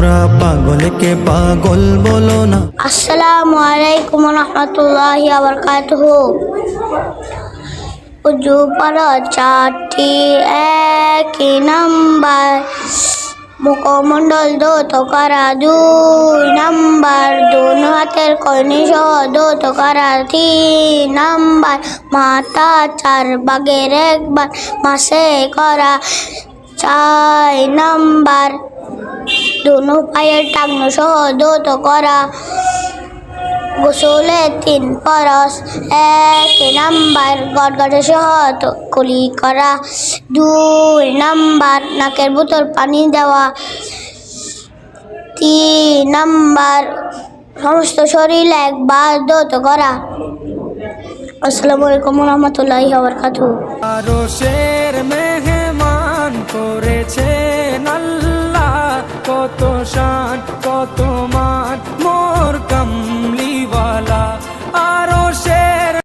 তোমরা পাগলকে পাগল বলো না। আসসালামু আলাইকুম রহমতুল্লাহি আবরকাতুহু। উজু পর চারটি একই নাম্বার। মুখমণ্ডল দোত করা দুই নাম্বার। দুনো হাতের কর্নি সহ দোত করা তিন নাম্বার। মাথা চার বাগের একবার মাসে করা চার নাম্বার। দুনো পায়ের টাকনো সহ দোত করা। গোসলে তিন পরশ, এক নাম্বার গটগটে সহ কলি করা। দুই নাম্বার নাকের বোতল পানি দেওয়া। তিন নাম্বার সমস্ত শরীর একবার দোত করা। আসসালামু আলাইকুম রহমতুল্লাহি বরকাতু আরশের মেহমান আল্লাহ কত সাত কত মাঠ